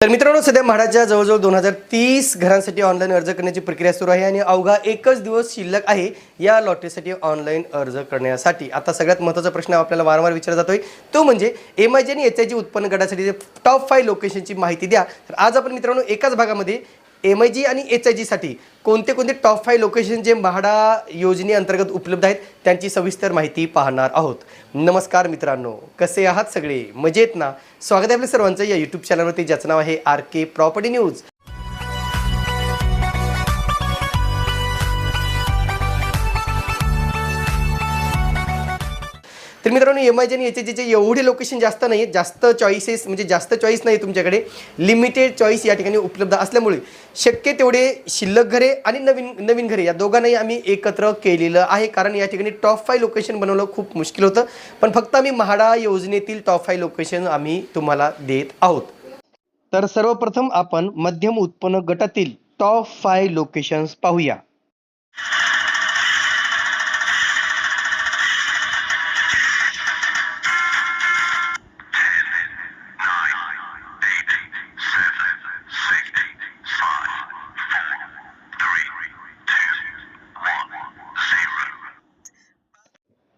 तर मित्रांनो सध्या म्हाडाच्या जवळजवळ दोन हजार तीस घरांसाठी ऑनलाईन अर्ज करण्याची प्रक्रिया सुरू आहे आणि अवघा एकच दिवस शिल्लक आहे या लॉटरीसाठी ऑनलाईन अर्ज करण्यासाठी. आता सगळ्यात महत्त्वाचा प्रश्न आपल्याला वारंवार विचारला जातोय. तो म्हणजे एम आय जी आणि एच आय जी उत्पन्न गटासाठी टॉप फाय लोकेशनची माहिती द्या. तर आज आपण मित्रांनो एकाच भागामध्ये एम आय जी आणि एच आय जीसाठी कोणते कोणते टॉप फाय लोकेशन जे म्हाडा योजनेअंतर्गत उपलब्ध आहेत त्यांची सविस्तर माहिती पाहणार आहोत. नमस्कार मित्रांनो कसे आहात सगळे? मजेत ना? स्वागत आहे आपल्या सर्वांचं या यूट्यूब चॅनलवरती ज्याचं नाव आहे आर के प्रॉपर्टी न्यूज तर मित्रांनो एम आय जी आणि एच जीचे एवढे लोकेशन जास्त नाही आहेत जास्त चॉईसेस म्हणजे जास्त चॉईस नाही तुमच्याकडे. लिमिटेड चॉईस या ठिकाणी उपलब्ध असल्यामुळे. शक्य तेवढे शिल्लक घरे आणि नवीन नवीन घरे या दोघांनाही आम्ही एकत्र केलेलं आहे. कारण या ठिकाणी टॉप फाय लोकेशन बनवलं खूप मुश्किल होतं. पण फक्त आम्ही म्हाडा योजनेतील टॉप फाय लोकेशन आम्ही तुम्हाला देत आहोत. तर सर्वप्रथम आपण मध्यम उत्पन्न गटातील टॉप फाय लोकेशन्स पाहूया.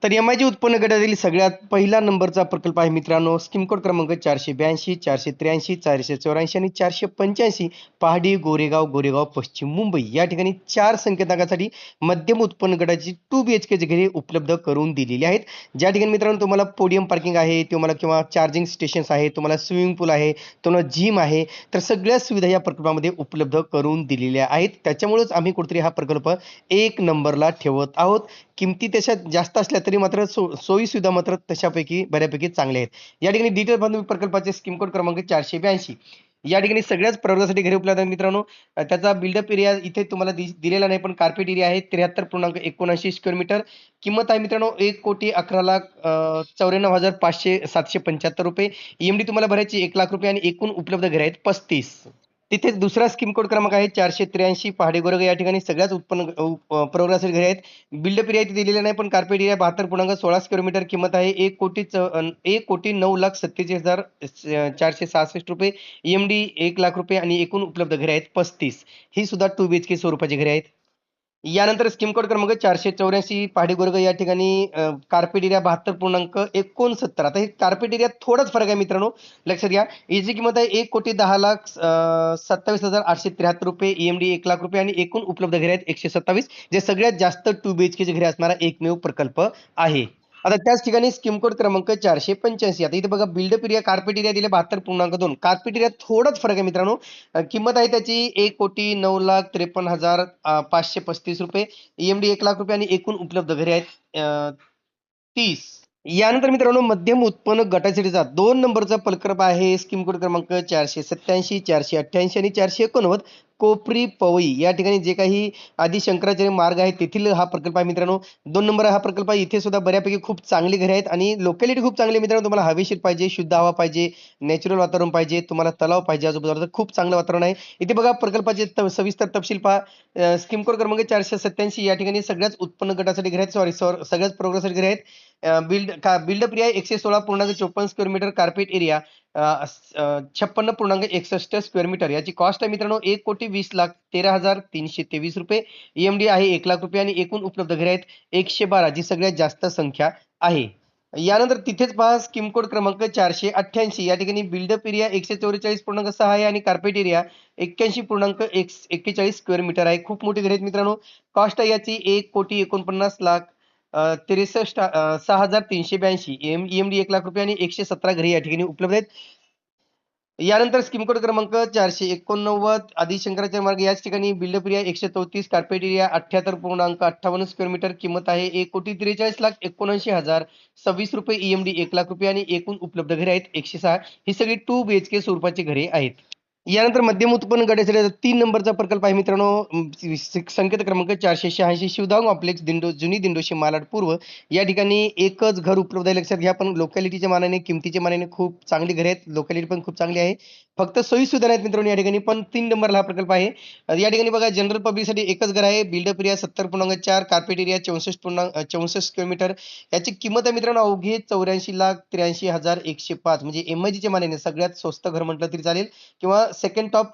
तर एम आय जी उत्पन्न गटातील सगळ्यात पहिला नंबरचा प्रकल्प आहे मित्रांनो. स्कीम कोड क्रमांक चारशे ब्याऐंशी चारशे त्र्याऐंशी चारशे चौऱ्याऐंशी आणि चारशे पंच्याऐंशी पहाडी गोरेगाव गोरेगाव पश्चिम मुंबई. या ठिकाणी चार संकेतांकासाठी मध्यम उत्पन्न गटाची टू बी एच केचे घरे उपलब्ध करून दिलेली आहेत. ज्या ठिकाणी मित्रांनो तुम्हाला पोडियम पार्किंग आहे तुम्हाला किंवा चार्जिंग स्टेशन्स आहे तुम्हाला स्विमिंग पूल आहे तुम्हाला जिम आहे तर सगळ्या सुविधा या प्रकल्पामध्ये उपलब्ध करून दिलेल्या आहेत. त्याच्यामुळेच आम्ही कुठेतरी हा प्रकल्प एक नंबरला ठेवत आहोत. किमती त्याच्यात जास्त असल्या तरी मात्र सो सोयी सुविधा मात्र तशापैकी बऱ्यापैकी चांगल्या आहेत. या ठिकाणी डिटेल बांधून प्रकल्पाचे स्कीम कोड क्रमांक चारशे ब्याऐंशी. या ठिकाणी सगळ्याच प्रवर्गासाठी घरी उपलब्ध आहेत मित्रांनो. त्याचा बिल्डअप एरिया इथे तुम्हाला दि- दिलेला नाही पण कार्पेट एरिया आहे. त्र्याहत्तर पूर्णांक एकोणऐंशी स्क्वेअर मीटर किंमत आहे मित्रांनो एक कोटी अकरा लाख चौऱ्याण्णव हजार पाचशे सातशे पंच्याहत्तर रुपये. ईएमडी तुम्हाला भरायची एक लाख रुपये आणि एकूण उपलब्ध घरे आहेत पस्तीस. तिथेच दुसरा स्कीम कोड क्रमांक आहे चारशे त्र्याऐंशी. पहाडेगोरग या ठिकाणी सगळ्याच उत्पन्न अ, प्रवर्गासाठी घरे आहेत. बिल्डअप एरिया इथे दिलेला नाही पण कार्पेट एरिया बहात्तर पूर्णांक सोळा स्क्वेअर मीटर किंमत आहे. एक कोटी च एक कोटी नऊ लाख सत्तेचाळीस हजार चारशे सहासष्ट रुपये. ईएमडी एक लाख रुपये आणि एकूण उपलब्ध घरे आहेत पस्तीस. ही सुद्धा टू बी एच के स्वरूपाची घरे आहेत. यानंतर स्कीम कोड क्रमांक चारशे चौऱ्याऐंशी पहाडीगुर्ग या ठिकाणी कार्पेट एरिया बहात्तर पूर्णांक एकोणसत्तर. आता हे कार्पेट एरिया थोडाच फरक आहे मित्रांनो. लक्षात घ्या. याची किंमत आहे एक कोटी दहा लाख सत्तावीस हजार आठशे त्र्याहत्तर रुपये. ईएमडी एक लाख रुपये आणि एकूण उपलब्ध घरे आहेत एकशे सत्तावीस. जे सगळ्यात जास्त टू बी एच केचे घरे असणारा एकमेव प्रकल्प आहे. आता त्याच ठिकाणी स्कीम कोड क्रमांक चारशे पंच्याऐंशी. आता इथे बघा बिल्डअप एरिया कार्पेट एरिया दिले बहात्तर पूर्णांक दोन. कार्पेट एरिया थोडाच फरक आहे मित्रांनो. किंमत आहे त्याची एक कोटी नऊ लाख त्रेपन्न हजार पाचशे पस्तीस रुपये. ईएमडी एक लाख रुपये आणि एकूण उपलब्ध घरे आहेत तीस. यानंतर मित्रांनो मध्यम उत्पन्न गटासाठीचा दोन नंबरचा प्रकल्प आहे. स्कीम कोड क्रमांक चारशे सत्याऐंशी चारशे अठ्ठ्याऐंशी आणि चारशे एकोणनव्वद. कोपरी पवई या ठिकाणी जे काही आदि शंकराचार्य मार्ग आहे तेथील हा प्रकल्प आहे मित्रांनो. दोन नंबर हा प्रकल्प आहे. इथे सुद्धा बऱ्यापैकी खूप चांगली घरे आहेत आणि लोकॅलिटी खूप चांगली मित्रांनो. तुम्हाला हवेशीर पाहिजे शुद्ध हवा पाहिजे नॅचरल वातावरण पाहिजे तुम्हाला तलाव पाहिजे आजूबाजूला तर खूप चांगलं वातावरण आहे. इथे बघा प्रकल्पाचे त- सविस्तर तपशील पहा. स्कीम कोड क्रमांक चारशे सत्याऐंशी या ठिकाणी सगळ्याच उत्पन्न गटासाठी घरे आहेत. सॉरी सगळ्याच प्रोग्रेससाठी घरे आहेत. बिल्ड का बिल्डअप एरिया एकशे सोळा पूर्णांक चोपन्न स्क्वेअर मीटर कार्पेट एरिया छप्पन्न पूर्णांक एकसष्ट स्क्वेअर मीटर याची कॉस्ट आहे मित्रांनो एक कोटी वीस लाख तेरा हजार तीनशे तेवीस रुपये. ईएमडी आहे एक लाख रुपये आणि एकूण उपलब्ध घरे आहेत एकशे बारा जी सगळ्यात जास्त संख्या आहे. यानंतर तिथेच पहा स्कीम कोड क्रमांक चारशे अठ्ठ्याऐंशी. या ठिकाणी बिल्डअप एरिया एकशे चौवेचाळीस पूर्णांक सहा आहे आणि कार्पेट एरिया एक्क्याऐंशी पूर्णांक एक एक्केचाळीस स्क्वेअर मीटर आहे. खूप मोठी घरे आहेत मित्रांनो. कॉस्ट आहे याची एक कोटी एकोणपन्नास लाख त्रेसष्ट सहा हजार तीनशे ब्याऐंशी एम ईएमडी एक लाख रुपये आणि एकशे सतरा घरी या ठिकाणी उपलब्ध आहेत. यानंतर स्कीम कोड क्रमांक चारशे एकोणनव्वद आदि शंकराचार्य मार्ग याच ठिकाणी बिल्डअप एरिया एकशे चौतीस कार्पेट एरिया अठ्ठ्याहत्तर पूर्णांक अठ्ठावन्न स्क्वेअर मीटर किंमत आहे. एक कोटी त्रेचाळीस लाख एकोणऐंशी हजार सव्वीस रुपये ईएमडी एक लाख रुपये आणि एकूण उपलब्ध घरे आहेत एकशे सहा. ही सगळी टू बी एच के स्वरूपाची घरे आहेत. यानंतर मध्यम उत्पन्न गटासाठी तीन नंबरचा प्रकल्प आहे मित्रांनो. संकेत क्रमांक चारशे शहाऐंशी शिवधाम कॉम्प्लेक्स दिंडो जुनी दिंडोशी मालाड पूर्व. या ठिकाणी एकच घर उपलब्ध आहे लक्षात घ्या. पण लोकॅलिटीच्या मानाने किमतीच्या मानाने खूप चांगली घरे आहेत. लोकॅलिटी पण खूप चांगली आहे. फक्त सोयी सुविधा नाहीत मित्रांनो या ठिकाणी पण तीन नंबरला हा प्रकल्प आहे. या ठिकाणी बघा जनरल पब्लिकसाठी एकच घर आहे. बिल्डअप एरिया सत्तर पूर्णांक चार कार्पेट एरिया चौसष्ट पूर्णांक चौसष्ट किलोमीटर याची किंमत आहे मित्रांनो अवघे चौऱ्याऐंशी लाख त्र्याऐंशी हजार एकशे पाच. म्हणजे एम आय जीच्या मानाने सगळ्यात स्वस्त घर म्हटलं तरी चालेल. किंवा सेकंड टॉप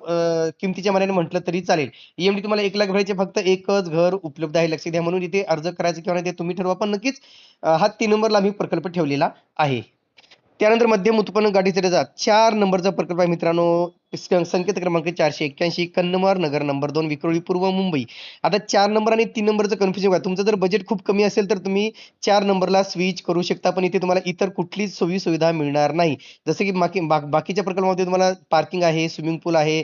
किमतीच्या मनाने म्हटलं तरी चालेल. ईएमडी तुम्हाला एक लाख भरायचे फक्त एकच घर उपलब्ध आहे लक्ष द्या म्हणून इथे अर्ज करायचं किंवा नाही ते तुम्ही ठरवा. पण नक्कीच हा तीन नंबरला आम्ही प्रकल्प ठेवलेला आहे. त्यानंतर मध्यम उत्पन्न गाडीचे चार नंबरचा प्रकल्प आहे मित्रांनो. संकेत क्रमांक चारशे एक्क्याऐंशी कन्नमार नगर नंबर दोन विक्रोळी पूर्व मुंबई. आता चार नंबर आणि तीन नंबरचं कन्फ्युजन आहे तुमचं जर बजेट खूप कमी असेल तर तुम्ही चार नंबरला स्विच करू शकता. पण इथे तुम्हाला इतर कुठलीच सोयी सुविधा मिळणार नाही. जसं की बाकी बाकीच्या प्रकल्पामध्ये तुम्हाला पार्किंग आहे स्विमिंग पूल आहे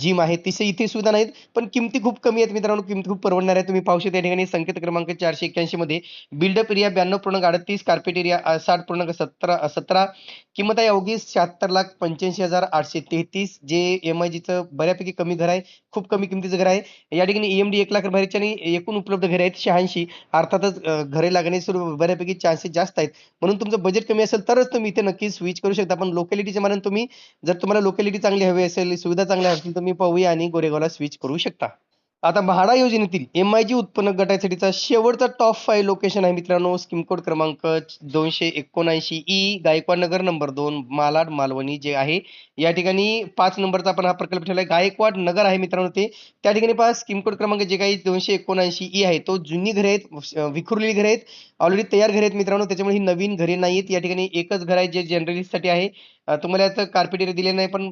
जिम आहे तिथे इथे सुविधा नाहीत. पण किमती खूप कमी आहेत मित्रांनो. किमती खूप परवडणार आहे तुम्ही पाहू शकता या ठिकाणी संकेत क्रमांक चारशे एक्क्याऐंशी मध्ये बिल्डअप एरिया ब्याण्णव पूर्णांक अडतीस कार्पेट एरिया साठ पूर्णांक सतरा सतरा. किंमत आहे अवघी शहात्तर लाख पंच्याऐंशी हजार आठशे तेहतीस. जे एम आय जीचं बऱ्यापैकी कमी घर आहे खूप कमी किमतीचं घर आहे. या ठिकाणी ईएमडी एक लाख भरायची आणि एकूण उपलब्ध घरे आहेत शहाऐंशी. अर्थातच घरे लागणे सुरू बऱ्यापैकी चान्सेस जास्त आहेत. म्हणून तुमचं बजेट कमी असेल तरच तुम्ही इथे नक्की स्विच करू शकता. पण लोकॅलिटीच्या मानाने तुम्ही जर तुम्हाला लोकॅलिटी चांगली हवी असेल सुविधा चांगल्या असतील तुम्ही पवई आणि गोरेगावला स्विच करू शकता. आता म्हाडा योजनेतील एम आय जी उत्पन्न गटासाठीचा शेवटचा टॉप फाईव्ह लोकेशन आहे मित्रांनो. स्किम कोड क्रमांक दोनशे एकोणऐंशी ई गायकवाड नगर नंबर दोन मालाड मालवणी जे आहे या ठिकाणी पाच नंबरचा आपण हा प्रकल्प ठेवला आहे गायकवाड नगर आहे मित्रांनो ते. त्या ठिकाणी पहा स्किम कोड क्रमांक जे काही दोनशे एकोणऐंशी ई आहे तो जुनी घरे आहेत विखुरलेली घरे आहेत. ऑलरेडी तयार घरे आहेत मित्रांनो त्याच्यामुळे ही नवीन घरे नाही आहेत या ठिकाणी एकच घर आहे जे जनरलिस्टसाठी आहे. तुम्हाला याचं कार्पेट एरिया दिले नाही पण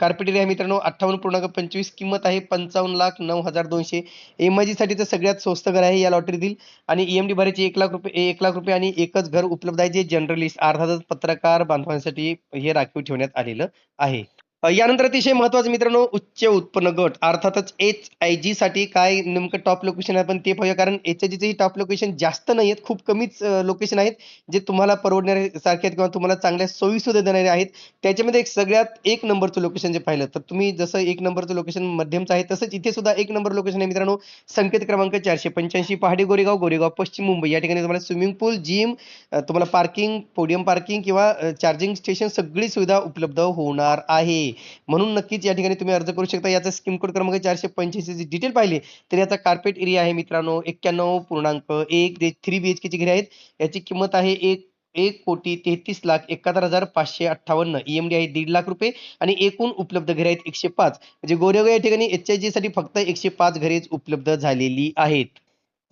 कार्पेट एरिया आहे मित्रांनो अठ्ठावन्न पूर्णांक पंचवीस किंमत आहे पंचावन्न लाख नऊ हजार दोनशे. एम आय जीसाठीचं सगळ्यात स्वस्त घर आहे या लॉटरीतील आणि एम डी भरायची एक लाख रुपये एक लाख रुपये आणि एकच घर उपलब्ध आहे जे जनरलिस्ट अर्थातच पत्रकार बांधवांसाठी हे राखीव ठेवण्यात आलेलं आहे. यानंतर अतिशय महत्वाचं मित्रांनो उच्च उत्पन्न गट. अर्थातच एच आय जी साठी काय नेमकं टॉप लोकेशन आहे आपण ते पाहूया. कारण एच आय जीचे टॉप लोकेशन जास्त नाही आहेत खूप कमीच लोकेशन आहेत जे तुम्हाला परवडणारे सारखे आहेत किंवा तुम्हाला चांगल्या सोयीसुद्धा देणारे आहेत. त्याच्यामध्ये एक सगळ्यात एक नंबरचं लोकेशन जे पाहिलं तर तुम्ही जसं एक नंबरचं लोकेशन मध्यमचं आहे तसंच इथे सुद्धा एक नंबर लोकेशन आहे मित्रांनो संकेत क्रमांक चारशे पंच्याऐंशी पहाडी गोरेगाव गोरेगाव पश्चिम मुंबई. या ठिकाणी तुम्हाला स्विमिंग पूल जिम तुम्हाला पार्किंग पोडियम पार्किंग किंवा चार्जिंग स्टेशन सगळी सुविधा उपलब्ध होणार आहे. म्हणून नक्कीच या ठिकाणी तुम्ही अर्ज करू शकता. याचा स्कीम कोड क्रमांक चारशे पंच्याऐंशी डिटेल पाहिले तर याचा कार्पेट एरिया आहे मित्रांनो. एक्क्याण्णव पूर्णांक एक थ्री बी एच केची घरे आहेत याची किंमत आहे एक एक कोटी तेहतीस लाख एकाहत्तर हजार पाचशे अठ्ठावन्न. ईएमडी आहे दीड लाख रुपये आणि एकूण उपलब्ध घरे आहेत एकशे पाच. म्हणजे गोरेगाव या ठिकाणी एच आय जी साठी फक्त एकशे पाच घरेच उपलब्ध झालेली आहेत.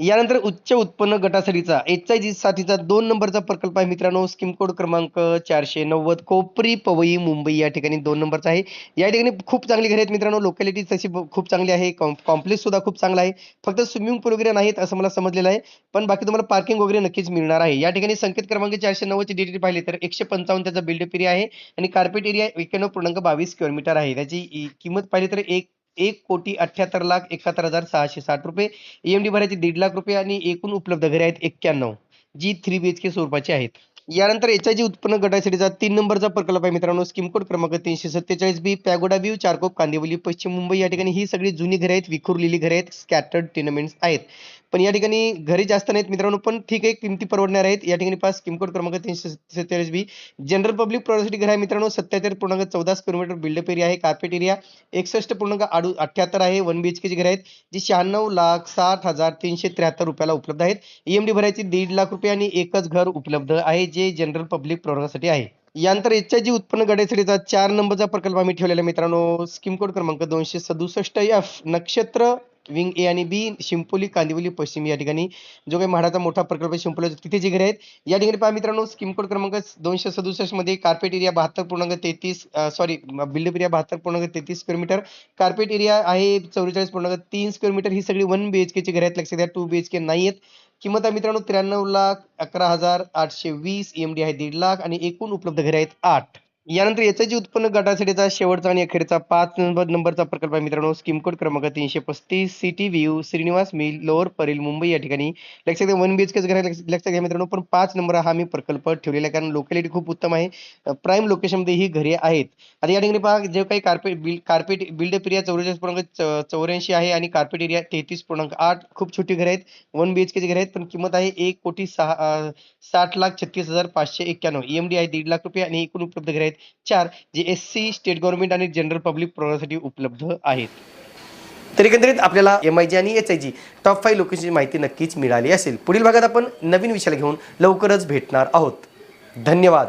यानंतर उच्च उत्पन्न गटासाठीचा एच आय जी साठीचा दोन नंबरचा प्रकल्प आहे मित्रांनो. स्कीम कोड क्रमांक चारशे नव्वद कोपरी पवई मुंबई या ठिकाणी दोन नंबरचा आहे. या ठिकाणी खूप चांगली घरे आहेत मित्रांनो. लोकॅलिटी तशी खूप चांगली आहे. कॉम्प्लेक्स सुद्धा खूप चांगला आहे. फक्त स्विमिंग पूल वगैरे नाहीत असं मला समजलेलं आहे. पण बाकी तुम्हाला पार्किंग वगैरे नक्कीच मिळणार आहे. या ठिकाणी संकेत क्रमांक चारशे नव्वदची डिटेल पाहिली तर एकशे पंचावन्न त्याचा बिल्डअप एरिया आहे. आणि कार्पेट एरिया एक्क्याण्णव पूर्णांक बावीस किलोमीटर आहे. त्याची किंमत पाहिली तर एक एक कोटी अठ्याहत्तर लाख एकाहत्तर हजार सहाशे साठ रुपये. ईएमडी भरायची दीड लाख रुपये आणि एकूण उपलब्ध घरे आहेत एक्क्याण्णव जी थ्री बी एच के स्वरूपाची आहेत. यानंतर एच आय जी उत्पन्न गटासाठीचा तीन नंबरचा प्रकल्प आहे मित्रांनो स्कीम कोड क्रमांक तीनशे सत्तेचाळीस B pagoda view Charkop Kandivali पश्चिम मुंबई या ठिकाणी ही सगळी जुनी घरे आहेत विखुरलेली घरे आहेत स्कॅटर्ड टेनमेंट्स आहेत. पण या ठिकाणी घरी जास्त नाहीत मित्रांनो पण ठीक आहे किमती परवडणार आहेत. या ठिकाणी पास किमकोड क्रमांक तीनशे सत्तेचाळीस बी जनरल पब्लिक प्रॉपर्टी घर आहे मित्रांनो सत्याहत्तर पूर्णांक चौदा किलोमीटर बिल्डअप एरिया आहे कार्पेट एरिया एकसष्ट पूर्णांक आडू अठ्याहत्तर आहे वन बी एच केची घर आहेत जी शहाण्णव लाख साठ हजार तीनशे त्र्याहत्तर रुपयाला उपलब्ध आहेत. ईएमडी भरायची दीड लाख रुपये आणि एकच घर उपलब्ध आहे जे जनरल पब्लिक प्रवर्गासाठी आहे. यानंतर एच आय जी उत्पन्न गटासाठीचा चार नंबरचा प्रकल्प आम्ही ठेवलेला मित्रांनो स्कीम कोड क्रमांक दोनशे सदुसष्ट एफ नक्षत्र विंग ए आणि बी शिंपोली कांदिवली पश्चिम या ठिकाणी. जो काही म्हाडाचा मोठा प्रकल्प आहे शिंपोली तिथे जे घरे आहेत. या ठिकाणी पहा मित्रांनो स्कीम कोड क्रमांक दोनशे सदुसष्टमध्ये कार्पेट एरिया बहात्तर पूर्णांक तेहतीस सॉरी बिल्डअप एरिया बहात्तर पूर्णांक तेहतीस स्क्वेअर मीटर कार्पेट एरिया आहे चौवेचाळीस पूर्णांक तीन स्क्वेअर मीटर ही सगळी वन बी एच केची घरे आहेत. लक्षात घ्या टू बी एच के नाही आहेत. किंमत आहे मित्रांनो त्र्याण्णव लाख अकरा हजार आठशे वीस ईएमडी आहे दीड लाख आणि एकूण उपलब्ध घरे आहेत आठ. यानंतर एच जे उत्पन्न गटासाठीचा शेवटचा आणि अखेरचा पाच नंबर नंबरचा प्रकल्प आहे मित्रांनो स्कीम कोड क्रमांक तीनशे पस्तीस city view Shrinivas mill lower Parel Mumbai या ठिकाणी लक्षात घ्या वन बी एच केच घर लक्षात घ्या मित्रांनो. पण पाच नंबर हा मी प्रकल्प ठेवलेला आहे कारण लोकॅलिटी खूप उत्तम आहे. प्राईम लोकेशनमध्ये ही घरे आहेत. आता या ठिकाणी पहा जे काही carpet bill carpet buildup area चौवेचाळीस पूर्णांक च- चौऱ्याऐंशी आहे आणि कार्पेट एरिया तेहतीस पूर्णांक आठ. खूप छोटी घरे आहेत. वन बी एच केची घरे आहेत पण किंमत आहे एक कोटी सहा साठ लाख छत्तीस हजार पाचशे एक्क्याण्णव. डी आहे दीड लाख रुपये आणि एकूण उपलब्ध घरे आहेत. चार जे एस सी स्टेट गव्हर्नमेंट आणि जनरल पब्लिक प्रोग्रामसाठी उपलब्ध आहेत. तर एकंदरीत आपल्याला एम आय जी आणि H I G top five लोकेशनची माहिती नक्कीच मिळाली असेल. पुढील भागात आपण नवीन विषयाला घेऊन लवकरच भेटणार आहोत. धन्यवाद.